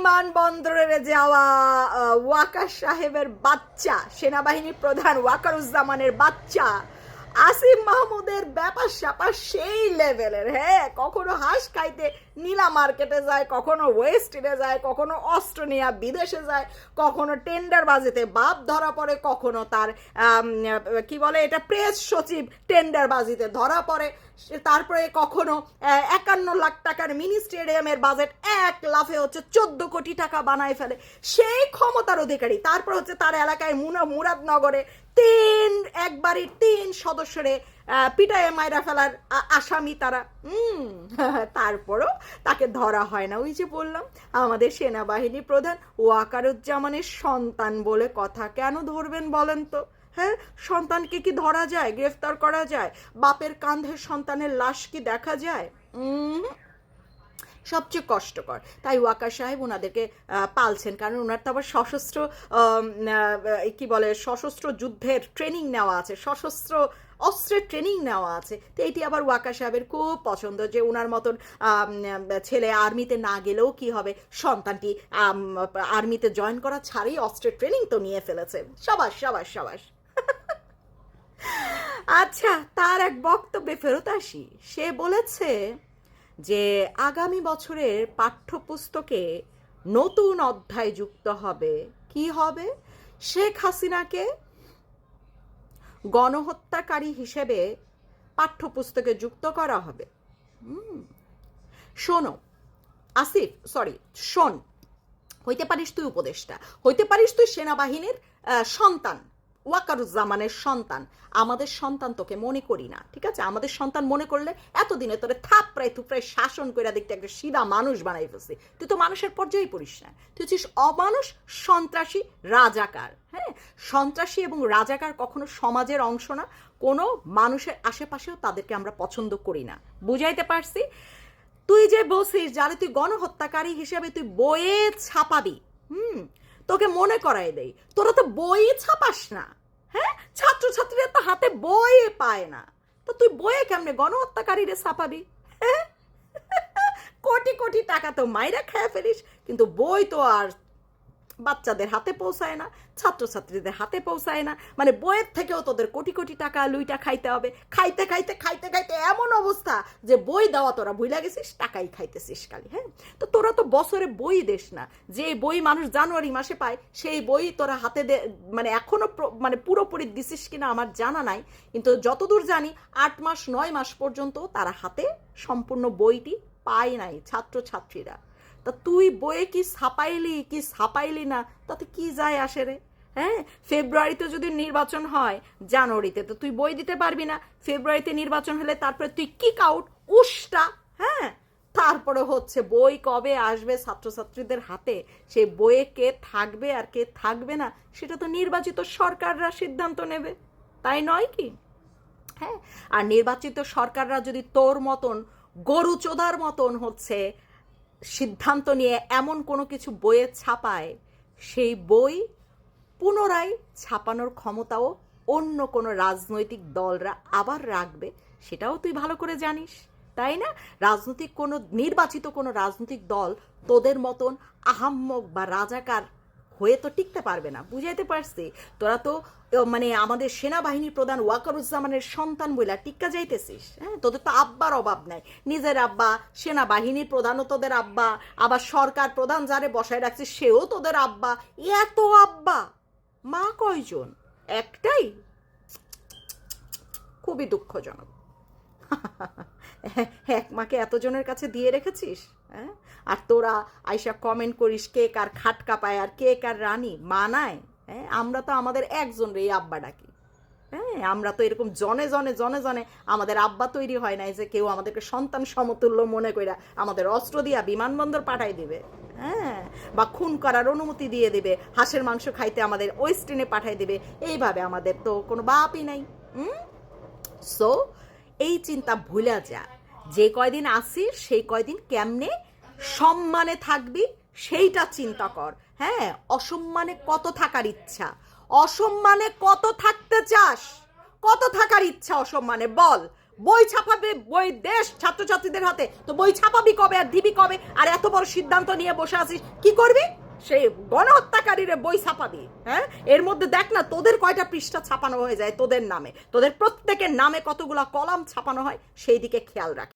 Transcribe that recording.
বিমানবন্দরে যাওয়া ওয়াকার সাহেবের বাচ্চা সেনাবাহিনী প্রধান ওয়াকারুজ্জামানের বাচ্চা, আসিম মাহমুদের ব্যাপার স্যাপার সেই লেভেলের হ্যাঁ কখনো হাঁস খাইতে নীলা মার্কেটে যায়, কখনো ওয়েস্টিনে যায়, কখনো অস্ট্রেলিয়া, বিদেশে যায়, কখনো টেন্ডার বাজিতে বাপ ধরা পড়ে, কখনো তার কি বলে এটা, প্রেস সচিব টেন্ডার বাজিতে ধরা পড়ে। তারপরে কখনো একান্ন লাখ টাকার মিনি স্টেডিয়ামের বাজেট এক লাফে হচ্ছে চোদ্দ কোটি টাকা বানায় ফেলে। সেই ক্ষমতার অধিকারী, তারপর হচ্ছে তার এলাকায় মুনা মুরাদনগরে তিন, একবারই তিন সদস্যরে পিটায়ে মায়রা ফেলার আসামি তারা। হুম তারপরও তাকে ধরা হয় না। ওই যে বললাম, আমাদের সেনাবাহিনী প্রধান ওয়াকারুজ্জামানের সন্তান বলে কথা কেন ধরবেন বলেন তো? হ্যাঁ সন্তানকে কি ধরা যায়, গ্রেফতার করা যায়? বাপের কাঁধে সন্তানের লাশ কি দেখা যায়? সবচেয়ে কষ্টকর। তাই ওয়াকার সাহেব ওনাদেরকে পালছেন। কারণ ওনার তো আবার সশস্ত্র কি বলে, সশস্ত্র যুদ্ধের ট্রেনিং নেওয়া আছে। সশস্ত্র অস্ত্রের ট্রেনিং নেওয়া আছে। তো এটি আবার ওয়াকা সাহেবের খুব পছন্দ যে ওনার মতন ছেলে আর্মিতে না গেলেও কি হবে? সন্তানটি আর্মিতে জয়েন করা ছাড়াই অস্ত্রের ট্রেনিং তো নিয়ে ফেলেছে। সবাস সবাস সবাস। আচ্ছা তার এক বক্তব্যে ফেরত আসি। সে বলেছে যে, আগামী বছরের পাঠ্যপুস্তকে নতুন অধ্যায় যুক্ত হবে। কি হবে? শেখ হাসিনাকে গণহত্যাকারী হিসেবে পাঠ্যপুস্তকে যুক্ত করা হবে। শোনো, আসিফ সরি শোন, হইতে পারিস তুই উপদেষ্টা, হইতে পারিস তুই সেনাবাহিনীর সন্তান, ওয়াকারুজ্জামানের সন্তান। আমাদের সন্তান তোকে মনে করি না, ঠিক আছে? আমাদের সন্তান মনে করলে এতদিনে তোরে থাপড়াই থুপড়াই শাসন করে দেখতে একটা সিধা মানুষ বানাই ফেলছি। তুই তো মানুষের পর্যায়ে পড়িস না। তুই হচ্ছিস অমানুষ, সন্ত্রাসী, রাজাকার হ্যাঁ? সন্ত্রাসী এবং রাজাকার কখনো সমাজের অংশ না, কোনো মানুষের আশেপাশেও তাদেরকে আমরা পছন্দ করি না। বুঝাইতে পারছি? তুই যে বলছিস, যারে তুই গণহত্যাকারী হিসেবে তুই বইয়ে ছাপাবি, হুম? তোকে মনে করাই দেই, তোরা তো বই ছাপাস না হ্যাঁ? ছাত্রছাত্রীরা তো হাতে বই পায় না, তো তুই বইয়ে কেমনে গণহত্যাকারীরে ছাপাবি হ্যাঁ? কোটি কোটি টাকা তো মাইরা খেয়ে ফেলিস, কিন্তু বই তো আর বাচ্চাদের হাতে পৌঁছায় না, ছাত্রছাত্রীদের হাতে পৌঁছায় না মানে বইয়ের থেকেও তোদের কোটি কোটি টাকা লুইটা খাইতে হবে। খাইতে খাইতে খাইতে খাইতে এমন অবস্থা যে বই দেওয়া তোরা ভুলে গেছিস, টাকাই খাইতেছিস খালি হ্যাঁ? তো তোরা তো বছরে বই দেস না। যে বই মানুষ জানুয়ারি মাসে পায়, সেই বই তোরা হাতে দে মানে এখনও প্র- মানে পুরোপুরি দিছিস কিনা আমার জানা নাই, কিন্তু যতদূর জানি আট মাস, নয় মাস পর্যন্ত তারা হাতে সম্পূর্ণ বইটি পায় নাই ছাত্রছাত্রীরা। তা তুই বইয়ে কি ছাপাইলি কি ছাপাইলি না? তাতে কি যায় আসে রে? হ্যাঁ? ফেব্রুয়ারিতে যদি নির্বাচন হয়, জানুয়ারিতে, তো তুই বই দিতে পারবি না। ফেব্রুয়ারিতে নির্বাচন হলে তারপরে তুই কিক আউট উষ্টা হ্যাঁ? তারপরে হচ্ছে বই কবে আসবে ছাত্রছাত্রীদের হাতে? সেই বইয়ে কে থাকবে আর কে থাকবে না, সেটা তো নির্বাচিত সরকাররা সিদ্ধান্ত নেবে। তাই নয় কি? হ্যাঁ? আর নির্বাচিত সরকাররা যদি তোর মতন গরু চোদার মতন হচ্ছে সিদ্ধান্ত নিয়ে এমন কোনো কিছু বইয়ে ছাপায়, সেই বই পুনরায় ছাপানোর ক্ষমতাও অন্য কোনো রাজনৈতিক দলরা আবার রাখবে, সেটাও তুই ভালো করে জানিস, তাই না? রাজনৈতিক কোনো, নির্বাচিত কোনো রাজনৈতিক দল তোদের মতন আহাম্মক বা রাজাকার হয়ে তো টিকতে পারবে না, বুঝাইতে পারছি। তোরা তো মানে আমাদের সেনাবাহিনী প্রধান ওয়াকারুজ্জামানের সন্তান বইলা টিক্কা যাইতেছিস হ্যাঁ? তোদের তো আব্বার অভাব নাই। নিজের আব্বা, সেনাবাহিনীর প্রধানও তোদের আব্বা, আবার সরকার প্রধান যারে বসায় রাখছে সেও তোদের আব্বা। এত আব্বা! মা কয়জন? একটাই? খুবই দুঃখজনক। এক মাকে এতজনের কাছে দিয়ে রেখেছিস হ্যাঁ? আর তোরা আইসা কমেন্ট করিস কে কার খাট কাপায় আর কে কার রানী, মানায়? হ্যাঁ আমরা তো আমাদের একজন রে আব্বা ডাকি। হ্যাঁ আমরা তো এরকম জনে জনে জনে জনে আমাদের আব্বা তৈরি হয় নাই যে কেউ আমাদেরকে সন্তান সমতুল্য মনে কইরা আমাদের অস্ত্র দিয়া বিমানবন্দর পাঠাই দিবে। হ্যাঁ বা খুন করার অনুমতি দিয়ে দেবে, হাঁসের মাংস খাইতে আমাদের ওয়েস্টিনে পাঠাই দেবে। এইভাবে আমাদের তো কোনো বাপই নাই। হুম? সো এই চিন্তা ভুলা যা। যে কয়দিন আসিস, সেই কয়দিন কেমনে সম্মানে থাকবি, সেইটা চিন্তা কর। হ্যাঁ অসম্মানে কত থাকার ইচ্ছা? অসম্মানে কত থাকতে চাস? কত থাকার ইচ্ছা অসম্মানে? বল। বই ছাপাবে, বই দেশ ছাত্রছাত্রীদের হাতে। তো বই ছাপাবি কবে আর দিবি কবে? আর এত বড় সিদ্ধান্ত নিয়ে বসে আছিস, কি করবি? সেই গণহত্যাকারীরে বই ছাপাবি হ্যাঁ? এর মধ্যে দেখ না, তোদের কয়টা পৃষ্ঠা ছাপানো হয়ে যায় তোদের নামে। তোদের প্রত্যেকের নামে কতগুলা কলাম ছাপানো হয় সেই দিকে খেয়াল রাখ